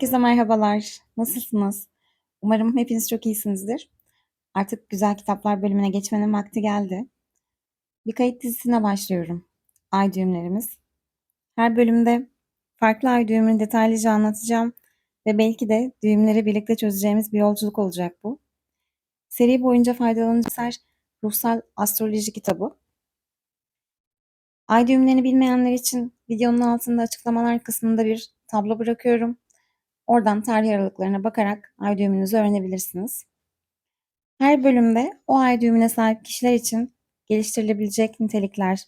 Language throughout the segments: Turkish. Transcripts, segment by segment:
Herkese merhabalar. Nasılsınız? Umarım hepiniz çok iyisinizdir. Artık güzel kitaplar bölümüne geçmenin vakti geldi. Bir kayıt dizisine başlıyorum. Ay düğümlerimiz. Her bölümde farklı ay düğümünü detaylıca anlatacağım ve belki de düğümleri birlikte çözeceğimiz bir yolculuk olacak bu. Seri boyunca faydalanacağımız ruhsal astroloji kitabı. Ay düğümlerini bilmeyenler için videonun altında açıklamalar kısmında bir tablo bırakıyorum. Oradan tarih aralıklarına bakarak ay düğümünüzü öğrenebilirsiniz. Her bölümde o ay düğümüne sahip kişiler için geliştirilebilecek nitelikler,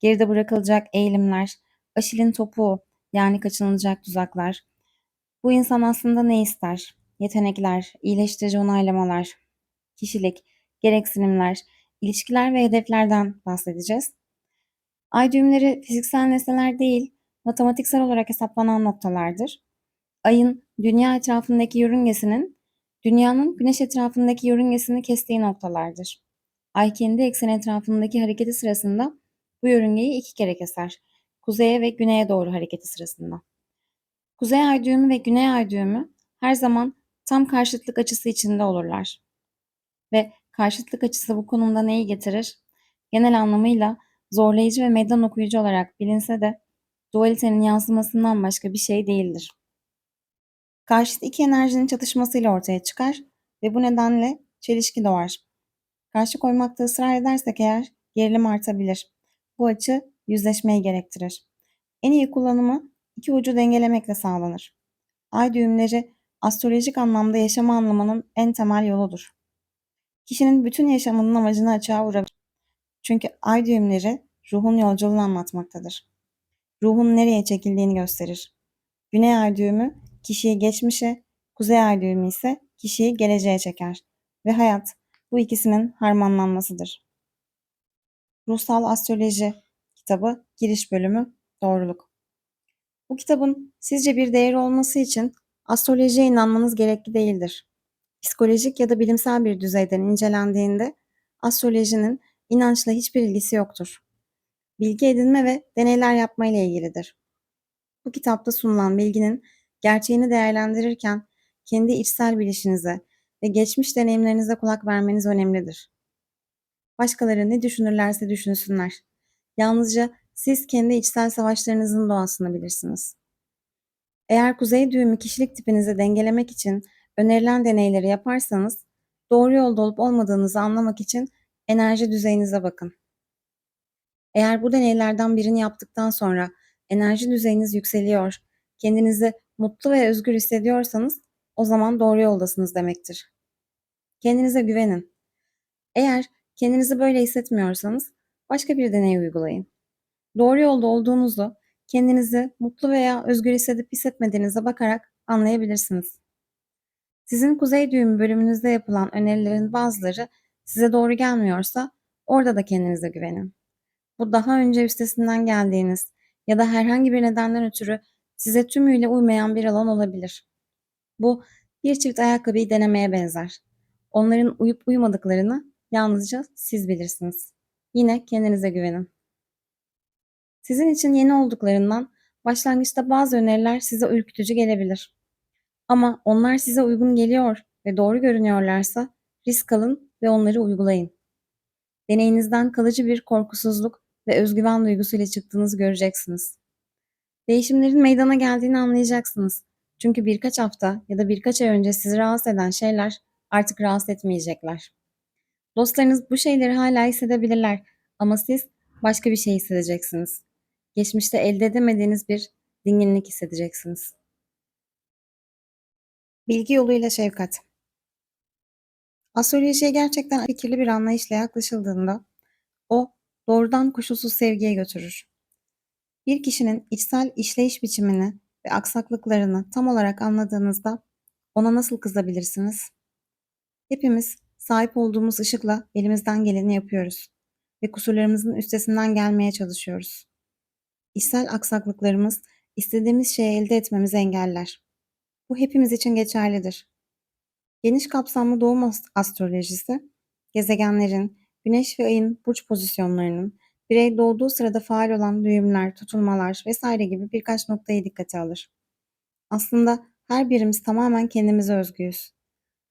geride bırakılacak eğilimler, aşilin topuğu yani kaçınılacak tuzaklar. Bu insan aslında ne ister? Yetenekler, iyileştirici onaylamalar, kişilik, gereksinimler, ilişkiler ve hedeflerden bahsedeceğiz. Ay düğümleri fiziksel nesneler değil, matematiksel olarak hesaplanan noktalardır. Ayın dünya etrafındaki yörüngesinin dünyanın güneş etrafındaki yörüngesini kestiği noktalardır. Ay kendi ekseni etrafındaki hareketi sırasında bu yörüngeyi iki kere keser. Kuzeye ve güneye doğru hareketi sırasında. Kuzey ay düğümü ve güney ay düğümü her zaman tam karşıtlık açısı içinde olurlar. Ve karşıtlık açısı bu konumda neyi getirir? Genel anlamıyla zorlayıcı ve meydan okuyucu olarak bilinse de dualitenin yansımasından başka bir şey değildir. Karşıt iki enerjinin çatışmasıyla ortaya çıkar ve bu nedenle çelişki doğar. Karşı koymakta ısrar edersek eğer gerilim artabilir. Bu açı yüzleşmeyi gerektirir. En iyi kullanımı iki ucu dengelemekle sağlanır. Ay düğümleri astrolojik anlamda yaşama anlamanın en temel yoludur. Kişinin bütün yaşamının amacını açığa vurabilir. Çünkü ay düğümleri ruhun yolculuğunu anlatmaktadır. Ruhun nereye çekildiğini gösterir. Güney ay düğümü kişiyi geçmişe, kuzey ay düğümü ise kişiyi geleceğe çeker ve hayat bu ikisinin harmanlanmasıdır. Ruhsal Astroloji kitabı giriş bölümü doğruluk. Bu kitabın sizce bir değeri olması için astrolojiye inanmanız gerekli değildir. Psikolojik ya da bilimsel bir düzeyden incelendiğinde astrolojinin inançla hiçbir ilgisi yoktur. Bilgi edinme ve deneyler yapma ile ilgilidir. Bu kitapta sunulan bilginin gerçeğini değerlendirirken kendi içsel bilişinize ve geçmiş deneyimlerinize kulak vermeniz önemlidir. Başkaları ne düşünürlerse düşünsünler. Yalnızca siz kendi içsel savaşlarınızın doğasını bilirsiniz. Eğer kuzey düğümü kişilik tipinizi dengelemek için önerilen deneyleri yaparsanız, doğru yolda olup olmadığınızı anlamak için enerji düzeyinize bakın. Eğer bu deneylerden birini yaptıktan sonra enerji düzeyiniz yükseliyor, kendinizi mutlu ve özgür hissediyorsanız o zaman doğru yoldasınız demektir. Kendinize güvenin. Eğer kendinizi böyle hissetmiyorsanız başka bir deney uygulayın. Doğru yolda olduğunuzu kendinizi mutlu veya özgür hissedip hissetmediğinize bakarak anlayabilirsiniz. Sizin kuzey düğümü bölümünüzde yapılan önerilerin bazıları size doğru gelmiyorsa orada da kendinize güvenin. Bu daha önce üstesinden geldiğiniz ya da herhangi bir nedenden ötürü size tümüyle uymayan bir alan olabilir. Bu bir çift ayakkabıyı denemeye benzer. Onların uyup uymadıklarını yalnızca siz bilirsiniz. Yine kendinize güvenin. Sizin için yeni olduklarından başlangıçta bazı öneriler size ürkütücü gelebilir. Ama onlar size uygun geliyor ve doğru görünüyorlarsa risk alın ve onları uygulayın. Deneyinizden kalıcı bir korkusuzluk ve özgüven duygusuyla çıktığınızı göreceksiniz. Değişimlerin meydana geldiğini anlayacaksınız. Çünkü birkaç hafta ya da birkaç ay önce sizi rahatsız eden şeyler artık rahatsız etmeyecekler. Dostlarınız bu şeyleri hala hissedebilirler ama siz başka bir şey hissedeceksiniz. Geçmişte elde edemediğiniz bir dinginlik hissedeceksiniz. Bilgi yoluyla şefkat. Astrolojiye gerçekten fikirli bir anlayışla yaklaşıldığında o doğrudan koşulsuz sevgiye götürür. Bir kişinin içsel işleyiş biçimini ve aksaklıklarını tam olarak anladığınızda ona nasıl kızabilirsiniz? Hepimiz sahip olduğumuz ışıkla elimizden geleni yapıyoruz ve kusurlarımızın üstesinden gelmeye çalışıyoruz. İçsel aksaklıklarımız istediğimiz şeyi elde etmemizi engeller. Bu hepimiz için geçerlidir. Geniş kapsamlı doğum astrolojisi, gezegenlerin, güneş ve ayın burç pozisyonlarının Birey doğduğu sırada faal olan düğümler, tutulmalar vesaire gibi birkaç noktayı dikkate alır. Aslında Her birimiz tamamen kendimize özgüyüz.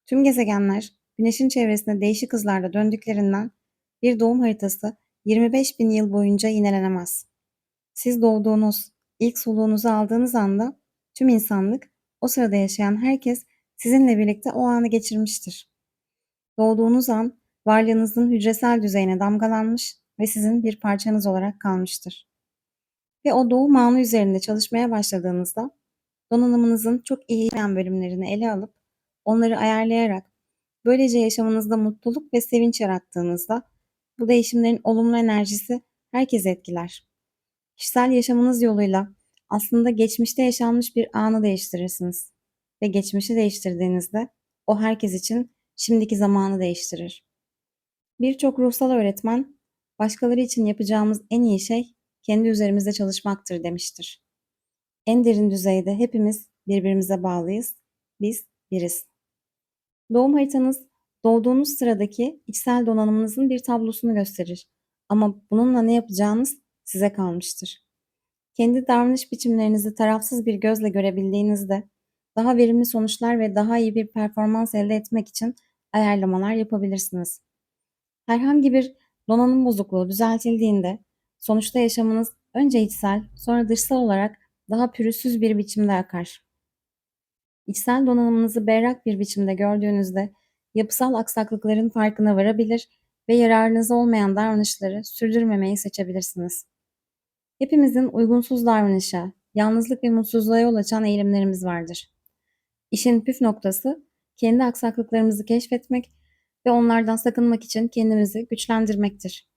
Tüm gezegenler Güneş'in çevresinde değişik hızlarda döndüklerinden bir doğum haritası 25 bin yıl boyunca yinelenemez. Siz doğduğunuz, ilk soluğunuzu aldığınız anda tüm insanlık, o sırada yaşayan herkes sizinle birlikte o anı geçirmiştir. Doğduğunuz an varlığınızın hücresel düzeyine damgalanmış ve sizin bir parçanız olarak kalmıştır. Ve o doğum anı üzerinde çalışmaya başladığınızda donanımınızın çok iyi işleyen bölümlerini ele alıp onları ayarlayarak böylece yaşamınızda mutluluk ve sevinç yarattığınızda bu değişimlerin olumlu enerjisi herkesi etkiler. Kişisel yaşamınız yoluyla aslında geçmişte yaşanmış bir anı değiştirirsiniz ve geçmişi değiştirdiğinizde o herkes için şimdiki zamanı değiştirir. Birçok ruhsal öğretmen başkaları için yapacağımız en iyi şey kendi üzerimizde çalışmaktır demiştir. En derin düzeyde hepimiz birbirimize bağlıyız. Biz biriz. Doğum haritanız doğduğunuz sıradaki içsel donanımınızın bir tablosunu gösterir. Ama bununla ne yapacağınız size kalmıştır. Kendi davranış biçimlerinizi tarafsız bir gözle görebildiğinizde daha verimli sonuçlar ve daha iyi bir performans elde etmek için ayarlamalar yapabilirsiniz. Herhangi bir donanım bozukluğu düzeltildiğinde sonuçta yaşamınız önce içsel sonra dışsal olarak daha pürüzsüz bir biçimde akar. İçsel donanımınızı berrak bir biçimde gördüğünüzde yapısal aksaklıkların farkına varabilir ve yararınıza olmayan davranışları sürdürmemeyi seçebilirsiniz. Hepimizin uygunsuz davranışa, yalnızlık ve mutsuzluğa yol açan eğilimlerimiz vardır. İşin püf noktası kendi aksaklıklarımızı keşfetmek ve onlardan sakınmak için kendimizi güçlendirmektir.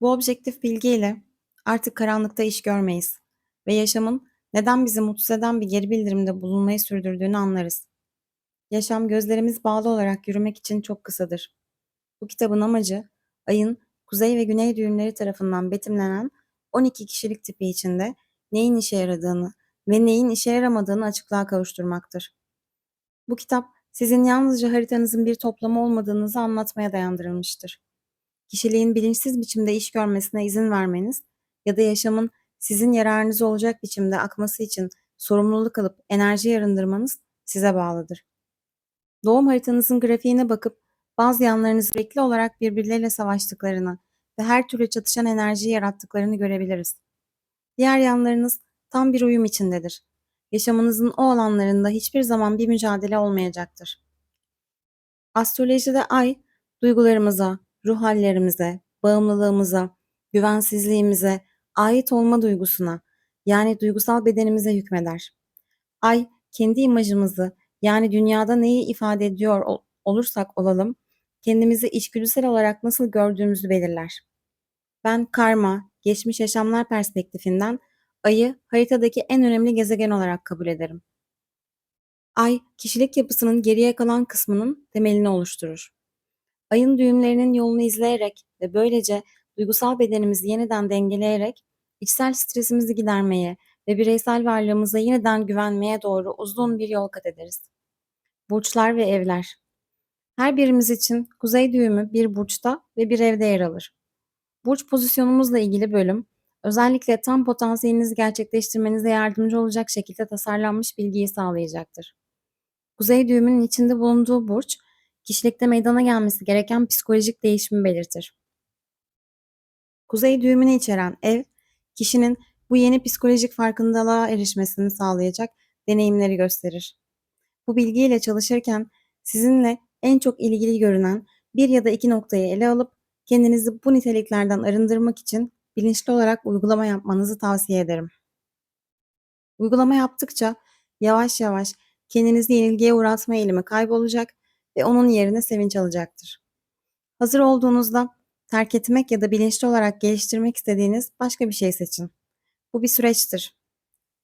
Bu objektif bilgiyle artık karanlıkta iş görmeyiz ve yaşamın neden bizi mutsuz eden bir geri bildirimde bulunmayı sürdürdüğünü anlarız. Yaşam gözlerimiz bağlı olarak yürümek için çok kısadır. Bu kitabın amacı ayın kuzey ve güney düğümleri tarafından betimlenen 12 kişilik tipi içinde neyin işe yaradığını ve neyin işe yaramadığını açıklığa kavuşturmaktır. Bu kitap sizin yalnızca haritanızın bir toplamı olmadığınızı anlatmaya dayandırılmıştır. Kişiliğin bilinçsiz biçimde iş görmesine izin vermeniz ya da yaşamın sizin yararınıza olacak biçimde akması için sorumluluk alıp enerji arındırmanız size bağlıdır. Doğum haritanızın grafiğine bakıp bazı yanlarınız sürekli olarak birbirleriyle savaştıklarını ve her türlü çatışan enerjiyi yarattıklarını görebiliriz. Diğer yanlarınız tam bir uyum içindedir. Yaşamınızın o alanlarında hiçbir zaman bir mücadele olmayacaktır. Astrolojide ay, duygularımıza, ruh hallerimize, bağımlılığımıza, güvensizliğimize, ait olma duygusuna, yani duygusal bedenimize hükmeder. Ay, kendi imajımızı, yani dünyada neyi ifade ediyor olursak olalım, kendimizi içgüdüsel olarak nasıl gördüğümüzü belirler. Ben karma, geçmiş yaşamlar perspektifinden ayı haritadaki en önemli gezegen olarak kabul ederim. Ay, kişilik yapısının geriye kalan kısmının temelini oluşturur. Ayın düğümlerinin yolunu izleyerek ve böylece duygusal bedenimizi yeniden dengeleyerek içsel stresimizi gidermeye ve bireysel varlığımıza yeniden güvenmeye doğru uzun bir yol kat ederiz. Burçlar ve evler Her birimiz için kuzey düğümü bir burçta ve bir evde yer alır. Burç pozisyonumuzla ilgili bölüm, özellikle tam potansiyelinizi gerçekleştirmenize yardımcı olacak şekilde tasarlanmış bilgiyi sağlayacaktır. Kuzey düğümünün içinde bulunduğu burç, kişilikte meydana gelmesi gereken psikolojik değişimi belirtir. Kuzey düğümünü içeren ev, kişinin bu yeni psikolojik farkındalığa erişmesini sağlayacak deneyimleri gösterir. Bu bilgiyle çalışırken sizinle en çok ilgili görünen bir ya da iki noktayı ele alıp kendinizi bu niteliklerden arındırmak için bilinçli olarak uygulama yapmanızı tavsiye ederim. Uygulama yaptıkça yavaş yavaş kendinizi yenilgiye uğratma eğilimi kaybolacak ve onun yerine sevinç alacaktır. Hazır olduğunuzda terk etmek ya da bilinçli olarak geliştirmek istediğiniz başka bir şey seçin. Bu bir süreçtir.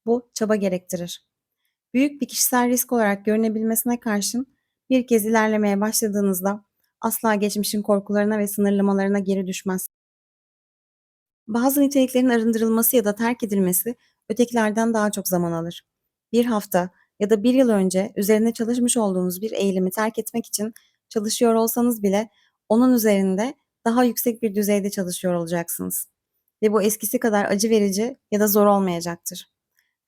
Bu çaba gerektirir. Büyük bir kişisel risk olarak görünebilmesine karşın bir kez ilerlemeye başladığınızda asla geçmişin korkularına ve sınırlamalarına geri düşmez. Bazı niteliklerin arındırılması ya da terk edilmesi ötekilerden daha çok zaman alır. Bir hafta ya da bir yıl önce üzerine çalışmış olduğunuz bir eğilimi terk etmek için çalışıyor olsanız bile onun üzerinde daha yüksek bir düzeyde çalışıyor olacaksınız. Ve bu eskisi kadar acı verici ya da zor olmayacaktır.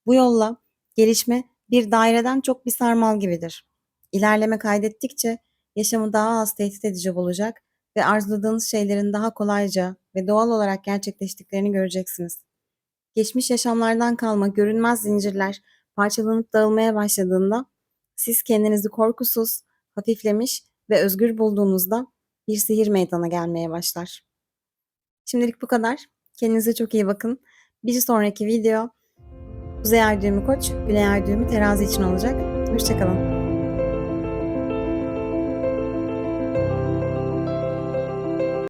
Bu yolla gelişme bir daireden çok bir sarmal gibidir. İlerleme kaydettikçe yaşamı daha az tehdit edici bulacak ve arzuladığınız şeylerin daha kolayca ve doğal olarak gerçekleştiklerini göreceksiniz. Geçmiş yaşamlardan kalma görünmez zincirler parçalanıp dağılmaya başladığında siz kendinizi korkusuz, hafiflemiş ve özgür bulduğunuzda bir sihir meydana gelmeye başlar. Şimdilik bu kadar. Kendinize çok iyi bakın. Bir sonraki video Kuzey Ay düğümü Koç, Güney Ay düğümü Terazi için olacak. Hoşçakalın.